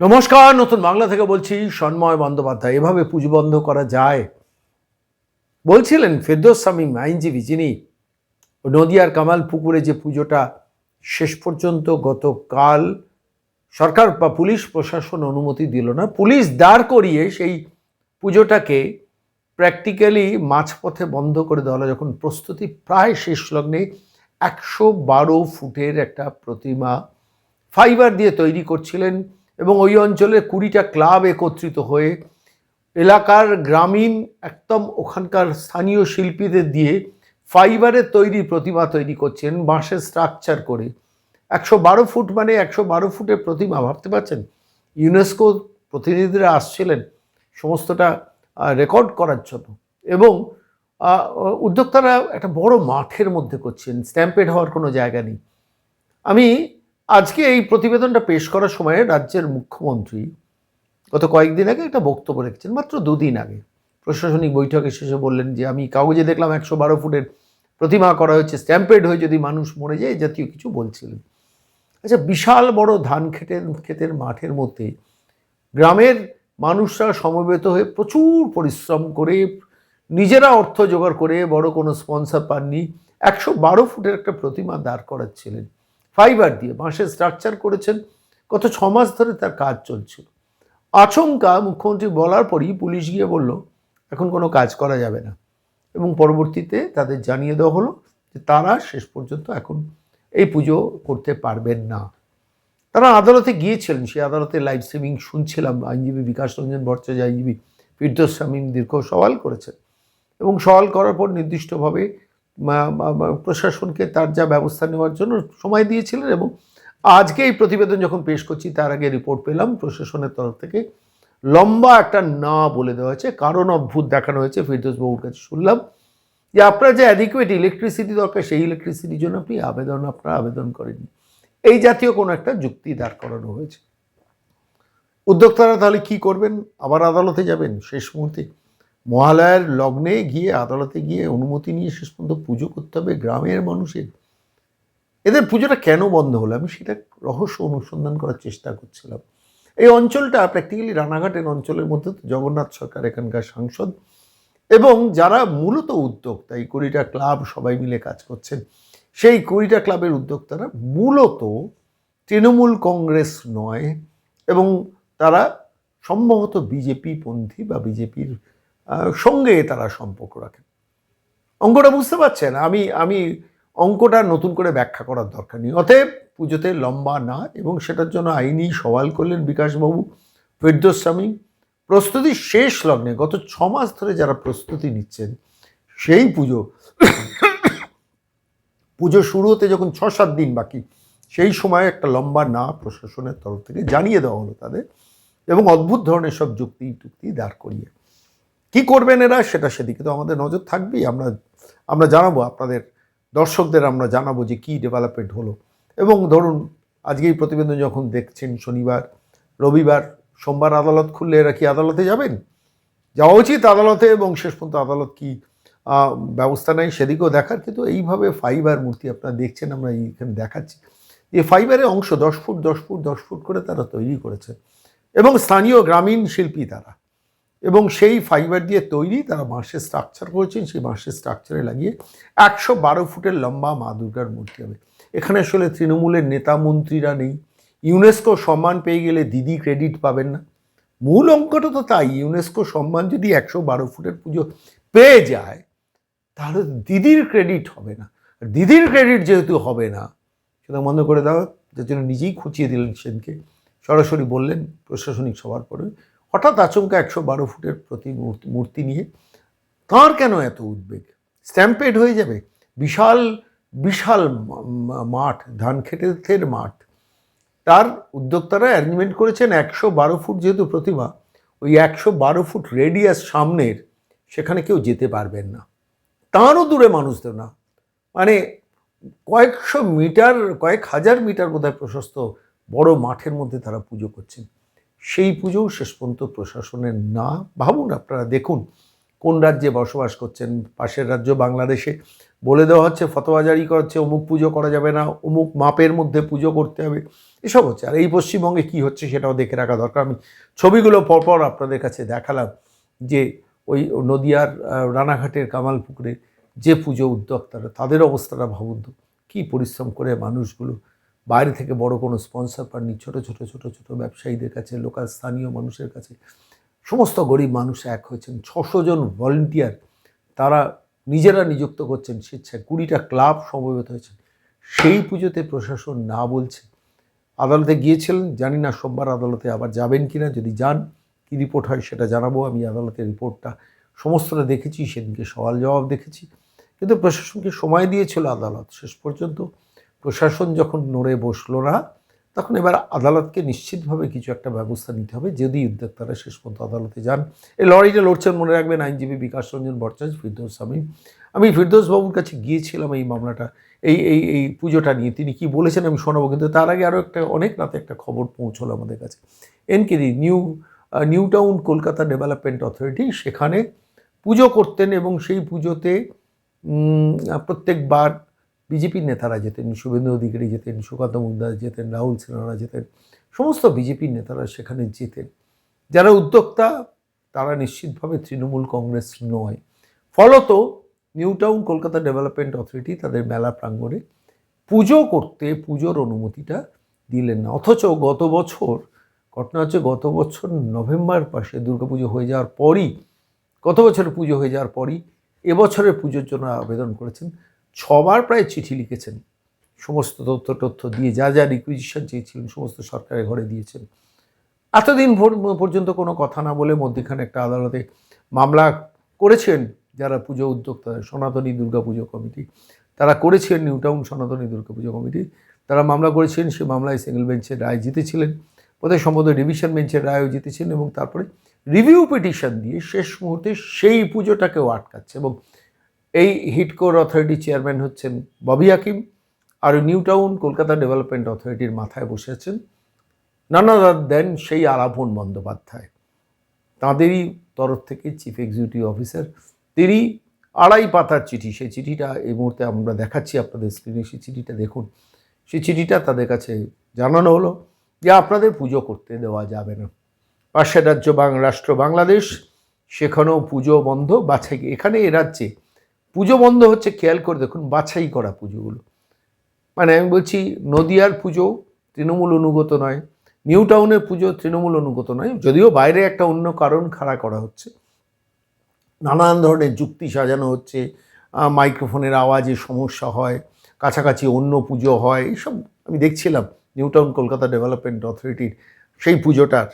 নমস্কার, নতুন বাংলা থেকে বলছি সন্ময় বন্দ্যোপাধ্যায়। এভাবে পুজো বন্ধ করা যায়? বলছিলেন ফেরদৌস শামীম আইনজীবী, যিনি নদিয়ার কামাল পুকুরে যে পুজোটা শেষ পর্যন্ত গতকাল সরকার বা পুলিশ প্রশাসন অনুমতি দিল না, পুলিশ দাঁড় করিয়ে সেই পুজোটাকে প্র্যাকটিক্যালি মাঝপথে বন্ধ করে দেওয়া যখন প্রস্তুতি প্রায় শেষ লগ্নে একশো বারো ফুটের একটা প্রতিমা ফাইবার দিয়ে তৈরি করছিলেন এবং ওই অঞ্চলে কুড়িটা ক্লাব একত্রিত হয়ে এলাকার গ্রামীণ একদম ওখানকার স্থানীয় শিল্পীদের দিয়ে ফাইবারের তৈরি প্রতিমা তৈরি করছেন, বাঁশের স্ট্রাকচার করে। একশো বারো ফুট মানে একশো বারো ফুটের প্রতিমা, ভাবতে পারছেন? ইউনেস্কো প্রতিনিধিরা আসছিলেন সমস্তটা রেকর্ড করার জন্য। এবং উদ্যোক্তারা একটা বড় মাঠের মধ্যে করছেন স্ট্যাম্পেড হওয়ার কোনো জায়গা নেই। আমি আজকে এই প্রতিবেদনটা পেশ করার সময় রাজ্যের মুখ্যমন্ত্রী গত কয়েকদিন আগে একটা বক্তব্য রেখেছেন, মাত্র দুদিন আগে। প্রশাসনিক বৈঠকে শেষে বললেন যে, আমি কাগজে দেখলাম একশো বারো ফুটের প্রতিমা করা হয়েছে, স্ট্যাম্পেড হয়ে যদি মানুষ মরে যায় জাতীয় কিছু বলছিলেন। আচ্ছা বিশাল বড় ধান খেতের ক্ষেতের মাঠের মধ্যে গ্রামের মানুষরা সমবেত হয়ে প্রচুর পরিশ্রম করে, নিজেরা অর্থ জোগাড় করে বড় কোনো স্পন্সর পাননি, একশো বারো ফুটের একটা প্রতিমা দাঁড় করাচ্ছিলেন। ফাইবার দিয়ে বাঁশের স্ট্রাকচার করেছেন। গত ছ মাস ধরে তার কাজ চলছিল আচমকা মুখ্যমন্ত্রী বলার পরই পুলিশ গিয়ে বলল, এখন কোনো কাজ করা যাবে না। এবং পরবর্তীতে তাদের জানিয়ে দেওয়া হলো যে তারা শেষ পর্যন্ত এখন এই পুজো করতে পারবেন না। তারা আদালতে গিয়েছিলেন, সেই আদালতে লাইভ স্ট্রিমিং শুনছিলাম। আইনজীবী বিকাশ রঞ্জন ভট্টাচার্য, আইনজীবী ফিরদোস দীর্ঘ সওয়াল করেছেন। এবং সওয়াল করার পর নির্দিষ্টভাবে প্রশাসনকে তার যা ব্যবস্থা নেওয়ার জন্য সময় দিয়েছিলেন এবং আজকে এই প্রতিবেদন যখন পেশ করছি, তার আগে রিপোর্ট পেলাম। প্রশাসনের তরফ থেকে লম্বা একটা না বলে দেওয়া হয়েছে, কারণ অদ্ভুত দেখানো হয়েছে, ফিরদোস বাবুর কাছে শুনলাম। যে আপনার যে অ্যাডিকুয়েট ইলেকট্রিসিটি দরকার, সেই ইলেকট্রিসিটির জন্য আপনি আবেদন, আপনারা আবেদন করেননি। এই জাতীয় কোনো একটা যুক্তি দাঁড় করানো হয়েছে। উদ্যোক্তারা তাহলে কি করবেন? আবার আদালতে যাবেন? শেষ মুহূর্তে মহালয়ার লগ্নে গিয়ে, আদালতে গিয়ে অনুমতি নিয়ে শেষ পর্যন্ত পুজো করতে হবে গ্রামের মানুষের। এদের পুজোটা কেন বন্ধ হলো? আমি সেটা রহস্য অনুসন্ধান করার চেষ্টা করছিলাম। এই অঞ্চলটা প্র্যাকটিক্যালি রানাঘাটের অঞ্চলের মধ্যে জগন্নাথ সরকার এখানকার সাংসদ এবং যারা মূলত উদ্যোক্তা, এই কুড়িটা ক্লাব সবাই মিলে কাজ করছেন, সেই কুড়িটা ক্লাবের উদ্যোক্তারা মূলত তৃণমূল কংগ্রেস নয় এবং তারা সম্ভবত বিজেপি পন্থী বা বিজেপির সঙ্গে তারা সম্পর্ক রাখেন। অঙ্কটা বুঝতে পারছেন? আমি আমি অঙ্কটা নতুন করে ব্যাখ্যা করার দরকার নেই। অতএব পুজোতে লম্বা না এবং সেটার জন্য আইনি সওয়াল করলেন বিকাশবাবু ফেরদোস স্বামী প্রস্তুতি শেষ লগ্নে, গত ছ মাস ধরে যারা প্রস্তুতি নিচ্ছেন, সেই পুজো পুজো শুরু হতে যখন ছ সাত দিন বাকি, সেই সময় একটা লম্বা না প্রশাসনের তরফ থেকে জানিয়ে দেওয়া হলো তাদের এবং অদ্ভুত ধরনের সব যুক্তি টুক্তি দাঁড় করিয়ে কি করবেন এরা সেটা সেদিকে তো আমাদের নজর থাকবেই। আমরা আমরা জানাব, আপনাদের দর্শকদের আমরা জানাব যে কী ডেভেলপমেন্ট হলো। এবং ধরুন আজকে এই প্রতিবেদন যখন দেখছেন শনিবার, রবিবার, সোমবার আদালত খুললে এরা কি আদালতে যাবেন? যাওয়া উচিত আদালতে এবং শেষ পর্যন্ত আদালত কি ব্যবস্থা নেয় সেদিকেও দেখার। কিন্তু এইভাবে ফাইবার মূর্তি আপনারা দেখছেন, আমরা এইখানে দেখাচ্ছি। যে ফাইবারের অংশ দশ ফুট দশ ফুট দশ ফুট করে তারা তৈরি করেছে। এবং স্থানীয় গ্রামীণ শিল্পী তারা। এবং সেই ফাইবার দিয়ে তৈরি তারা বাঁশের স্ট্রাকচার করেছেন, সেই বাঁশের স্ট্রাকচারে লাগিয়ে একশো বারো ফুটের লম্বা মা দুর্গার মূর্তি হবে। এখানে আসলে তৃণমূলের নেতা মন্ত্রীরা নেই। ইউনেস্কো সম্মান পেয়ে গেলে দিদি ক্রেডিট পাবেন না। মূল অঙ্কটা তো তাই ইউনেস্কো সম্মান যদি একশো বারো ফুটের পুজো পেয়ে যায়, তাহলে দিদির ক্রেডিট হবে না। দিদির ক্রেডিট যেহেতু হবে না, সেটা বন্ধ করে দেওয়া যার জন্য নিজেই খুঁচিয়ে দিলেন সেদিনকে সরাসরি বললেন প্রশাসনিক সভার পরে হঠাৎ আচমকা একশো বারো ফুটের প্রতি মূর্তি- নিয়ে। তাঁর কেন এত উদ্বেগ? স্ট্যাম্পেড হয়ে যাবে? বিশাল বিশাল মাঠ, ধান খেতের মাঠ। তার উদ্যোক্তারা অ্যারেঞ্জমেন্ট করেছেন একশো বারো ফুট যেহেতু প্রতিমা, ওই একশো বারো ফুট রেডিয়াস সামনের সেখানে কেউ যেতে পারবেন না। তাঁরও দূরে মানুষদের না। মানে কয়েকশো মিটার, কয়েক হাজার মিটার বোধহয় প্রশস্ত বড় মাঠের মধ্যে তারা পুজো করছেন। সেই পুজোও শেষ পর্যন্ত প্রশাসনের না ভাবুন আপনারা, দেখুন কোন রাজ্যে বসবাস করছেন, পাশের রাজ্য বাংলাদেশে বলে দেওয়া হচ্ছে, ফতোয়া জারি করা হচ্ছে, অমুক পুজো করা যাবে না, অমুক মাপের মধ্যে পুজো করতে হবে, এসব হচ্ছে। আর এই পশ্চিমবঙ্গে কি হচ্ছে সেটাও দেখে রাখা দরকার। আমি ছবিগুলো পরপর আপনাদের কাছে দেখালাম যে ওই নদিয়ার রানাঘাটের কামাল পুকুরে যে পুজো উদ্যোক্তারা, তাদের অবস্থাটা ভাবুন তো, কী পরিশ্রম করে মানুষগুলো বাইরে থেকে বড় কোনো স্পন্সর পাননি, ছোট ছোট ছোট ছোট ব্যবসায়ীদের কাছে, লোকাল স্থানীয় মানুষের কাছে। সমস্ত গরিব মানুষ এক হয়েছেন। ছশো জন ভলেন্টিয়ার তারা নিজেরা নিযুক্ত করছেন স্বেচ্ছায়। কুড়িটা ক্লাব সমবেত হয়েছেন। সেই পুজোতে প্রশাসন না বলছে। আদালতে গিয়েছিলেন, জানি না সোমবার আদালতে আবার যাবেন কিনা, যদি যান, কী রিপোর্ট হয় সেটা জানাব। আমি আদালতের রিপোর্টটা সমস্তটা দেখেছি, সেদিনকে সওয়াল জবাব দেখেছি। কিন্তু প্রশাসনকে সময় দিয়েছিল আদালত শেষ পর্যন্ত। প্রশাসন যখন নড়ে বসল না, তখন এবার আদালতকে নিশ্চিতভাবে কিছু একটা ব্যবস্থা নিতে হবে, যদি উদ্যোক্তারা শেষ পর্যন্ত আদালতে যান। এই লড়াইটা লড়ছেন মনে রাখবেন আইনজীবী বিকাশ রঞ্জন ভট্টাচার্য, ফিরদৌস আমি ফিরদৌস বাবুর কাছে গিয়েছিলাম এই মামলাটা, এই এই এই পুজোটা নিয়ে। তিনি কি বলেছেন আমি শোনাবো, কিন্তু তার আগে আরও একটা, অনেক রাতে একটা খবর পৌঁছলো আমাদের কাছে। NKD, new new town Kolkata development authority, সেখানে পুজো করতেন এবং সেই পুজোতে প্রত্যেকবার বিজেপির নেতারা যেতেন, শুভেন্দু অধিকারী যেতেন, সুকান্ত মুন্দাস যেতেন, রাহুল সিনহা যেতেন, সমস্ত বিজেপির নেতারা সেখানে যেতেন। যারা উদ্যোক্তা, তারা নিশ্চিতভাবে তৃণমূল কংগ্রেস নয়। ফলত new town Kolkata development authority তাদের মেলা প্রাঙ্গণে পুজো করতে, পুজোর অনুমতিটা দিলেন না। অথচ গত বছর, ঘটনা হচ্ছে গত বছর নভেম্বর মাসে দুর্গাপুজো হয়ে যাওয়ার পরই, গত বছরের পুজো হয়ে যাওয়ার পরই, এবছরের পুজোর জন্য আবেদন করেছেন ছবার প্রায় চিঠি লিখেছেন। সমস্ত তথ্য তথ্য দিয়ে যা যা রিকুইজিশন চেয়েছিলেন, সমস্ত সরকারের ঘরে দিয়েছেন। এতদিন ভোর- পর্যন্ত কোনো কথা না বলে মধ্যখানে একটা আদালতে মামলা করেছেন যারা পুজো উদ্যোক্তা, সনাতনী দুর্গাপুজো কমিটি। তারা করেছেন নিউ টাউন সনাতনী দুর্গাপুজো কমিটি। তারা মামলা করেছেন, সে মামলায় সিঙ্গেল বেঞ্চের রায় জিতেছিলেন। বোধহয় সম্ভবত ডিভিশন বেঞ্চের রায়ও জিতেছেন এবং তারপরে রিভিউ পিটিশন দিয়ে শেষ মুহূর্তে সেই পুজোটাকেও আটকাচ্ছে এবং এই হিটকোর অথরিটি চেয়ারম্যান হচ্ছেন ববি হাকিম আর নিউ টাউন কলকাতা ডেভেলপমেন্ট অথরিটির মাথায় বসে আছেন নানা দেন সেই আলাপন বন্দ্যোপাধ্যায়। তাঁদেরই তরফ থেকে চিফ এক্সিকিউটিভ অফিসার তিনি আড়াই পাতার চিঠি, সেই চিঠিটা এই মুহূর্তে আমরা দেখাচ্ছি আপনাদের স্ক্রিনে সেই চিঠিটা দেখুন। সেই চিঠিটা তাদের কাছে জানানো হলো যে আপনাদের পুজো করতে দেওয়া যাবে না। পাশের রাজ্য রাষ্ট্র বাংলাদেশ, সেখানেও পুজো বন্ধ, বাছাই এখানে এ রাজ্যে পুজো বন্ধ হচ্ছে, খেয়াল করে দেখুন, বাছাই করা পুজোগুলো। মানে আমি বলছি, নদিয়ার পুজো তৃণমূল অনুগত নয়, নিউ টাউনের পুজো তৃণমূল অনুগত নয়, যদিও বাইরে একটা অন্য কারণ খাড়া করা হচ্ছে। নানান ধরনের যুক্তি সাজানো হচ্ছে মাইক্রোফোনের আওয়াজে সমস্যা হয়, কাছাকাছি অন্য পুজো হয়, এইসব আমি দেখছিলাম, নিউ টাউন কলকাতা ডেভেলপমেন্ট অথরিটির সেই পুজোটার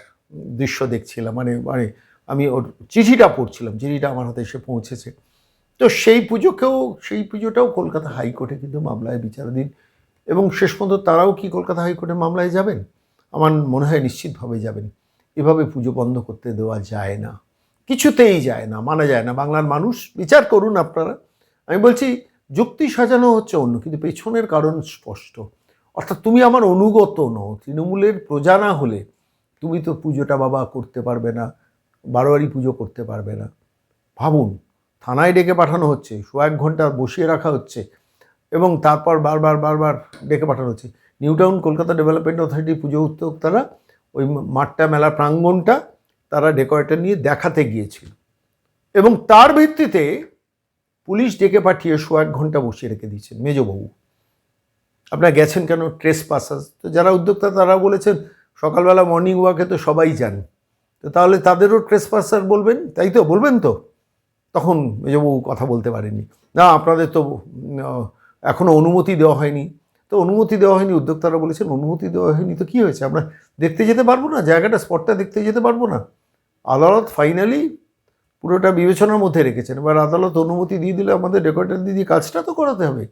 দৃশ্য দেখছিলাম। মানে মানে আমি ওর চিঠিটা পড়ছিলাম, চিঠিটা আমার হাতে এসে পৌঁছেছে। তো সেই পুজোকেও, সেই পুজোটাও কলকাতা হাইকোর্টে কিন্তু মামলায় বিচারাধীন। এবং শেষ পর্যন্ত তারাও কি কলকাতা হাইকোর্টে মামলায় যাবেন? আমার মনে হয় নিশ্চিতভাবে যাবেন। এভাবে পুজো বন্ধ করতে দেওয়া যায় না। কিছুতেই যায় না, মানা যায় না। বাংলার মানুষ, বিচার করুন আপনারা। আমি বলছি, যুক্তি সাজানো হচ্ছে অন্য, কিন্তু পেছনের কারণ স্পষ্ট। অর্থাৎ তুমি আমার অনুগত নও। তৃণমূলের প্রজা না হলে তুমি তো পুজোটা বাবা করতে পারবে না, বারোয়ারি পুজো করতে পারবে না। ভাবুন থানায় ডেকে পাঠানো হচ্ছে এক ঘণ্টা বসিয়ে রাখা হচ্ছে এবং তারপর বারবার বারবার ডেকে পাঠানো হচ্ছে। New town Kolkata development authority, পুজো উদ্যোক্তারা ওই মাঠটা মেলা প্রাঙ্গণটা তারা ডেকোরেটর নিয়ে দেখাতে গিয়েছিল। এবং তার ভিত্তিতে পুলিশ ডেকে পাঠিয়ে শো এক ঘণ্টা বসিয়ে রেখে দিয়েছেন। মেজবাবু, আপনারা গেছেন কেন? ট্রেস পাসাস তো যারা উদ্যোক্তা, তারা বলেছেন, সকালবেলা মর্নিং ওয়াকে তো সবাই যান। তো তাহলে তাদেরও ট্রেস পাসার বলবেন? তাই তো? বলবেন তো? তখন মেজবাবু কথা বলতে পারেনি। না, আপনাদের তো এখনও অনুমতি দেওয়া হয়নি। তো অনুমতি দেওয়া হয়নি, উদ্যোক্তারা বলেছেন অনুমতি দেওয়া হয়নি। তো কী হয়েছে? আমরা দেখতে যেতে পারব না? জায়গাটা স্পটটা দেখতে যেতে পারব না? আদালত ফাইনালি পুরোটা বিবেচনার মধ্যে রেখেছেন। এবার আদালত অনুমতি দিয়ে দিলে আমাদের রেকর্ডার দিয়ে কাজটা তো করাতে হবে।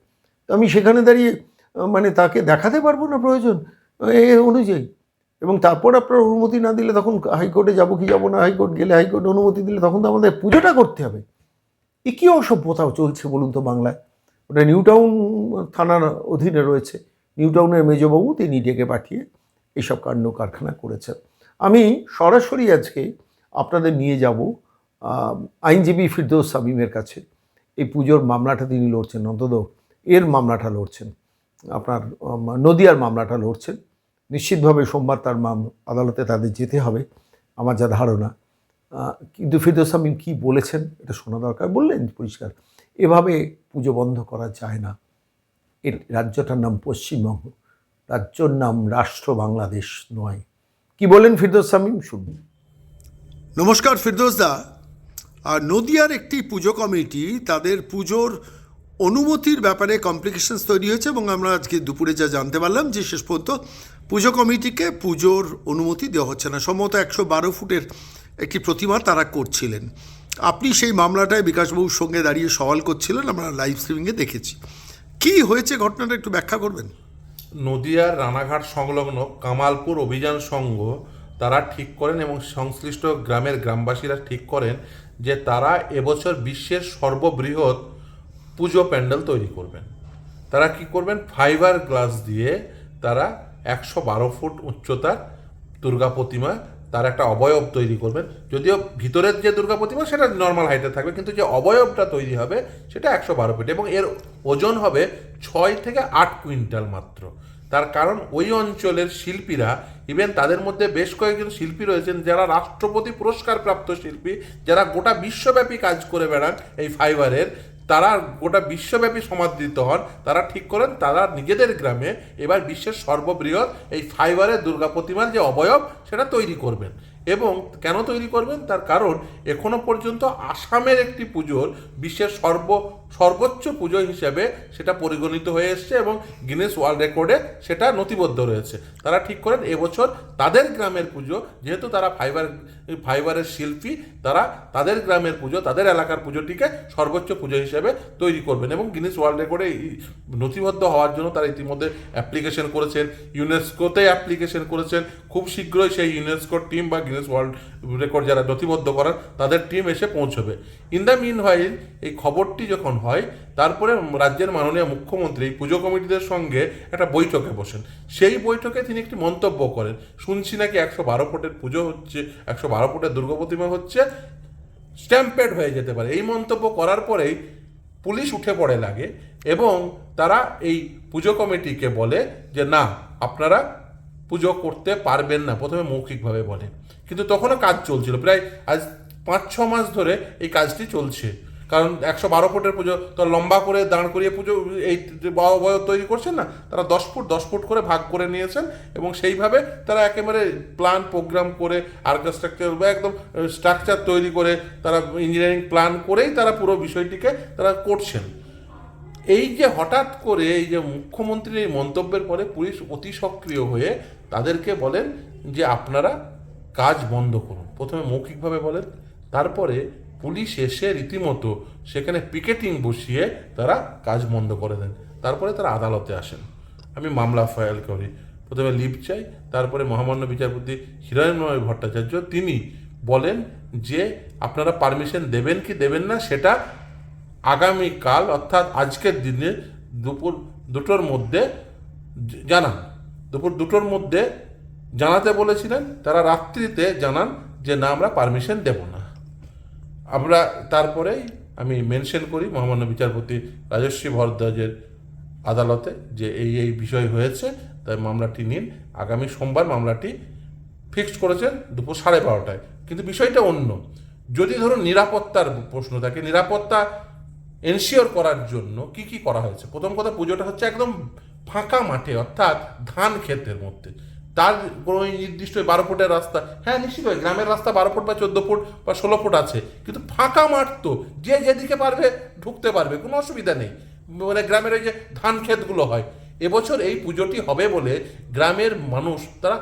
তো আমি সেখানে দাঁড়িয়ে মানে তাকে দেখাতে পারব না প্রয়োজন? এ অনুযায়ী। এবং তারপর আপনার অনুমতি না দিলে তখন হাইকোর্টে যাব কি যাব না, হাইকোর্ট গেলে হাইকোর্ট অনুমতি দিলে তখন তো আমাদের পুজোটা করতে হবে। এ কী অসভ্যতাও চলছে বলুন তো বাংলায়? ওটা নিউ টাউন থানার অধীনে রয়েছে। নিউ টাউনের মেজবাবু তিনি ডেকে পাঠিয়ে এইসব কাণ্ড কারখানা করেছেন। আমি সরাসরি আজকে আপনাদের নিয়ে যাব আইনজীবী ফিরদৌস সামিমের কাছে। এই পুজোর মামলাটা তিনি লড়ছেন অন্তত, এর মামলাটা লড়ছেন। আপনার নদিয়ার মামলাটা লড়ছেন। নিশ্চিতভাবে সোমবার তার মাম আদালতে তাদের যেতে হবে, আমার যা ধারণা। কিন্তু ফিরদৌস আমিন কী বলেছেন এটা শোনা দরকার? বললেন পরিষ্কার, এভাবে পুজো বন্ধ করা যায় না। এর রাজ্যটার নাম পশ্চিমবঙ্গ, রাজ্যর নাম রাষ্ট্র বাংলাদেশ নয়। কি বলেন ফিরদৌস সামিম? শুনুন। নমস্কার ফিরদোস দা। আর নদিয়ার একটি পুজো কমিটি, তাদের পুজোর অনুমতির ব্যাপারে কমপ্লিকেশনস তৈরি হয়েছে এবং আমরা আজকে দুপুরে যা জানতে পারলাম যে শেষ পর্যন্ত পুজো কমিটিকে পুজোর অনুমতি দেওয়া হচ্ছে না। সম্ভবত একশো বারো ফুটের একটি প্রতিমা তারা করছিলেন। আপনি সেই মামলাটায় বিকাশবাবুর সঙ্গে দাঁড়িয়ে সওয়াল করছিলেন, আমরা লাইভ স্ট্রিমিংয়ে দেখেছি। কি হয়েছে ঘটনাটা একটু ব্যাখ্যা করবেন? নদিয়ার রানাঘাট সংলগ্ন কামালপুর অভিযান সংঘ তারা ঠিক করেন এবং সংশ্লিষ্ট গ্রামের গ্রামবাসীরা ঠিক করেন যে তারা এবছর বিশ্বের সর্ববৃহৎ পুজো প্যান্ডেল তৈরি করবেন। তারা কি করবেন? ফাইবার গ্লাস দিয়ে তারা একশো বারো ফুট উচ্চতার দুর্গা প্রতিমা, তার একটা অবয়ব তৈরি করবেন। যদিও ভিতরের যে দুর্গা প্রতিমা, সেটা নর্মাল হাইটে থাকবে, কিন্তু যে অবয়বটা তৈরি হবে, সেটা একশো বারো ফিট এবং এর ওজন হবে ছয় থেকে আট কুইন্টাল মাত্র। তার কারণ ওই অঞ্চলের শিল্পীরা ইভেন তাদের মধ্যে বেশ কয়েকজন শিল্পী রয়েছেন, যারা রাষ্ট্রপতি পুরস্কার প্রাপ্ত শিল্পী, যারা গোটা বিশ্বব্যাপী কাজ করে বেড়ান এই ফাইবারের তারা গোটা বিশ্বব্যাপী সমাদৃত হন, তারা ঠিক করেন, তারা নিজেদের গ্রামে এবার বিশ্বের সর্ববৃহৎ এই ফাইবারের দুর্গা প্রতিমার যে অবয়ব, সেটা তৈরি করবেন। এবং কেন তৈরি করবেন? তার কারণ, এখনও পর্যন্ত আসামের একটি পুজোর বিশ্বের সর্ব সর্বোচ্চ পুজো হিসেবে সেটা পরিগণিত হয়ে এসছে এবং গিনেস ওয়ার্ল্ড রেকর্ডে সেটা নথিবদ্ধ রয়েছে। তারা ঠিক করেন, এবছর তাদের গ্রামের পুজো, যেহেতু তারা ফাইবার ফাইবারের শিল্পী, তারা তাদের গ্রামের পুজো, তাদের এলাকার পুজোটিকে সর্বোচ্চ পুজো হিসেবে তৈরি করবেন এবং গিনেস ওয়ার্ল্ড রেকর্ডে নথিবদ্ধ হওয়ার জন্য তারা ইতিমধ্যে অ্যাপ্লিকেশন করেছেন ইউনেস্কোতে অ্যাপ্লিকেশন করেছেন। খুব শীঘ্রই সেই ইউনেস্কোর টিম বা গিনেস ওয়ার্ল্ড রেকর্ড যারা নথিবদ্ধ করার, তাদের টিম এসে পৌঁছবে। ইন দ্য মিন এই খবরটি যখন হয়, তারপরে রাজ্যের মাননীয় মুখ্যমন্ত্রী পুজো কমিটিদের সঙ্গে একটা বৈঠকে বসেন। সেই বৈঠকে তিনি একটি মন্তব্য করেন। শুনছি নাকি একশো বারো ফুটের পুজো হচ্ছে, একশো বারো ফুটের দুর্গা প্রতিমা হচ্ছে স্ট্যাম্পেড হয়ে যেতে পারে। এই মন্তব্য করার পরেই পুলিশ উঠে পড়ে লাগে এবং তারা এই পুজো কমিটিকে বলে যে, না, আপনারা পুজো করতে পারবেন না। প্রথমে মৌখিকভাবে বলে। কিন্তু তখনও কাজ চলছিল। প্রায় আজ পাঁচ ছ মাস ধরে এই কাজটি চলছে। কারণ একশো বারো ফুটের পুজো, তো লম্বা করে দাঁড় করিয়ে পুজো, এই বয় তৈরি করছেন না, তারা দশ ফুট দশ ফুট করে ভাগ করে নিয়েছেন এবং সেইভাবে তারা একেবারে প্ল্যান প্রোগ্রাম করে আর্কিটেকচার বা একদম স্ট্রাকচার তৈরি করে তারা ইঞ্জিনিয়ারিং প্ল্যান করেই তারা পুরো বিষয়টিকে তারা করছেন। এই যে হঠাৎ করে এই যে মুখ্যমন্ত্রীর এই মন্তব্যের পরে পুলিশ অতি সক্রিয় হয়ে তাদেরকে বলেন যে আপনারা কাজ বন্ধ করুন। প্রথমে মৌখিকভাবে বলেন, তারপরে পুলিশ এসে রীতিমতো সেখানে পিকেটিং বসিয়ে তারা কাজ বন্ধ করে দেন। তারপরে তারা আদালতে আসেন। আমি মামলা ফাইল করি। প্রথমে লিভ চাই, তারপরে মহামান্য বিচারপতি হিরণময় ভট্টাচার্য, তিনি বলেন যে, আপনারা পারমিশন দেবেন কি দেবেন না, সেটা আগামীকাল, অর্থাৎ আজকের দিনে দুপুর দুটোর মধ্যে জানান। দুপুর দুটোর মধ্যে জানাতে বলেছিলেন, তারা রাত্রিতে জানান যে, না, আমরা পারমিশন দেব না। আমরা তারপরেই আমি মেনশন করি মহামান্য বিচারপতি রাজস্বী ভরদ্বাজের আদালতে যে এই এই বিষয় হয়েছে। তাই মামলাটি নিন। আগামী সোমবার মামলাটি ফিক্সড করেছেন দুপুর সাড়ে বারোটায়। কিন্তু বিষয়টা অন্য। যদি ধরুন নিরাপত্তার প্রশ্ন থাকে, নিরাপত্তা এনশিওর করার জন্য কি কি করা হয়েছে? প্রথম কথা পুজোটা হচ্ছে একদম ফাঁকা মাঠে, অর্থাৎ ধান ক্ষেতের মধ্যে। তার কোনো নির্দিষ্ট বারো ফুটের রাস্তা হ্যাঁ নিশ্চয়ই, গ্রামের রাস্তা বারো ফুট বা চোদ্দ ফুট বা ষোলো ফুট আছে, কিন্তু ফাঁকা মাঠ তো, যে যেদিকে পারবে ঢুকতে পারবে, কোনো অসুবিধা নেই। মানে গ্রামের ওই যে ধান ক্ষেতগুলো হয়, এবছর এই পুজোটি হবে বলে গ্রামের মানুষ, তারা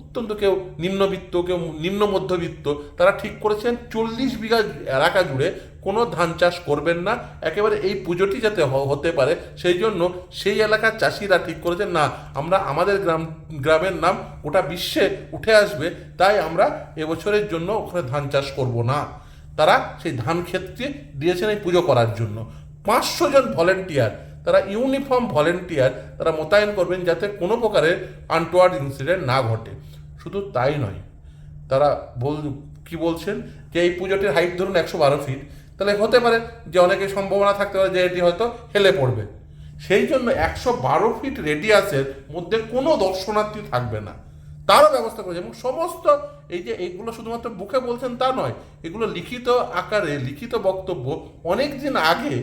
অত্যন্ত কেউ নিম্নবিত্ত, কেউ নিম্ন মধ্যবিত্ত, তারা ঠিক করেছেন চল্লিশ বিঘা এলাকা জুড়ে কোনো ধান চাষ করবেন না। একেবারে এই পুজোটি যাতে হতে পারে, সেই জন্য সেই এলাকার চাষিরা ঠিক করেছেন না, আমরা আমাদের গ্রাম, গ্রামের নাম গোটা বিশ্বে উঠে আসবে, তাই আমরা এবছরের জন্য ওখানে ধান চাষ করব না। তারা সেই ধান ক্ষেত্রে দিয়েছেন এই পুজো করার জন্য। পাঁচশো জন ভলেন্টিয়ার, তারা ইউনিফর্ম ভলেন্টিয়ার তারা মোতায়েন করবেন যাতে কোনো প্রকারের আনটোয়ার্ড ইনসিডেন্ট না ঘটে। শুধু তাই নয়, তারা বল, কি বলছেন যে এই পুজোটির হাইট ধরুন একশো বারো ফিট তাহলে হতে পারে যে অনেকের সম্ভাবনা থাকতে পারে যে এটি হয়তো হেলে পড়বে। সেই জন্য একশো বারো ফিট রেডিয়াসের মধ্যে কোনো দর্শনার্থী থাকবে না। তারও ব্যবস্থা করেছে এবং সমস্ত এই যে এইগুলো শুধুমাত্র বুকে বলছেন তা নয়, এগুলো লিখিত আকারে লিখিত বক্তব্য অনেক দিন আগে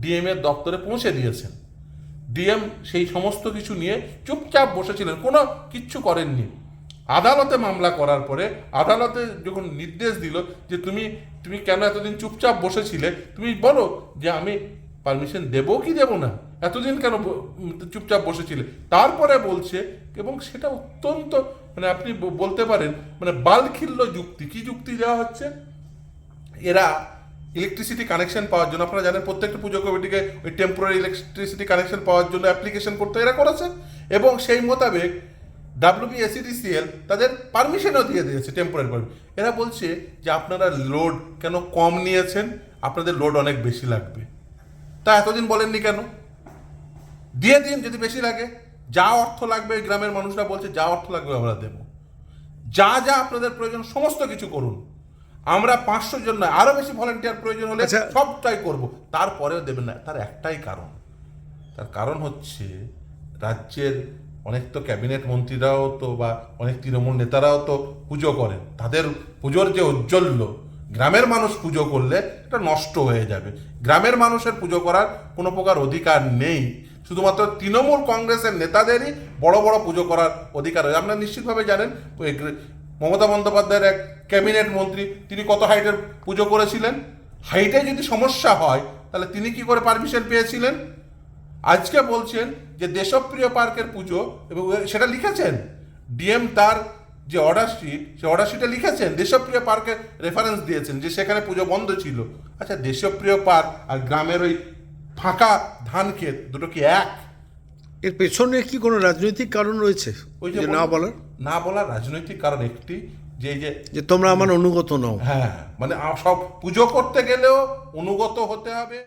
ডিএম এর দপ্তরে পৌঁছে দিয়েছেন। ডিএম সেই সমস্ত কিছু নিয়ে চুপচাপ বসেছিলেন, কোনো কিচ্ছু করেননি। আদালতে মামলা করার পরে আদালতে যখন নির্দেশ দিল যে তুমি তুমি কেন এতদিন চুপচাপ বসেছিলে, তুমি বলো যে আমি পারমিশন দেবো কি দেবো না? এতদিন কেন চুপচাপ বসেছিলে? তারপরে বলছে, এবং সেটা অত্যন্ত মানে আপনি বলতে পারেন মানে বালখিল্য যুক্তি। কি যুক্তি দেওয়া হচ্ছে? এরা ইলেকট্রিসিটি কানেকশন পাওয়ার জন্য, আপনারা জানেন প্রত্যেকটা পুজো কমিটিকে ওই টেম্পোরারি ইলেকট্রিসিটি কানেকশন পাওয়ার জন্য অ্যাপ্লিকেশন করতে এরা করেছে, এবং সেই মোতাবেক ডাব্লিউবিএসিডিসিএল তাদের পারমিশনও দিয়ে দিয়েছে টেম্পোরারি পারমিশন এরা বলছে যে আপনারা লোড কেন কম নিয়েছেন? আপনাদের লোড অনেক বেশি লাগবে। তা এতদিন বলেননি কেন? দিয়ে দিন যদি বেশি লাগে। যা অর্থ লাগবে গ্রামের মানুষরা বলছে যা অর্থ লাগবে আমরা দেবো। যা যা আপনাদের প্রয়োজন সমস্ত কিছু করুন। আমরা পাঁচশো জন নয় আরও বেশি ভলেন্টিয়ার প্রয়োজন হলে আচ্ছা। সবটাই করব। তারপরেও দেবেন না তার একটাই কারণ। তার কারণ হচ্ছে রাজ্যের অনেক তো ক্যাবিনেট মন্ত্রীরাও তো বা অনেক তৃণমূল নেতারাও তো পুজো করেন। তাদের পুজোর যে ঔজ্জ্বল্য, গ্রামের মানুষ পুজো করলে এটা নষ্ট হয়ে যাবে। গ্রামের মানুষের পুজো করার কোনো প্রকার অধিকার নেই। শুধুমাত্র তৃণমূল কংগ্রেসের নেতাদেরই বড় বড় পুজো করার অধিকার রয়েছে। আপনারা নিশ্চিতভাবে জানেন মমতা বন্দ্যোপাধ্যায়ের এক ক্যাবিনেট মন্ত্রী, তিনি কত হাইটের পুজো করেছিলেন? হাইটে যদি সমস্যা হয়, তাহলে তিনি কি করে পারমিশন পেয়েছিলেন? আজকে বলছেন যে দেশপ্রিয় পার্কের পুজো এবং সেটা লিখেছেন। ডিএম তার যে অর্ডার শিট সে অর্ডার শিটে লিখেছেন দেশপ্রিয় পার্কের রেফারেন্স দিয়েছেন যে সেখানে পুজো বন্ধ ছিল। আচ্ছা দেশপ্রিয় পার্ক আর গ্রামের ওই ফাঁকা ধান ক্ষেত দুটো কি এক। এর পেছনে কি কোনো রাজনৈতিক কারণ রয়েছে ওই যে না বলার? না বলার রাজনৈতিক কারণ একটি যে যে যে তোমরা আমার অনুগত নও। হ্যাঁ মানে সব পুজো করতে গেলেও অনুগত হতে হবে।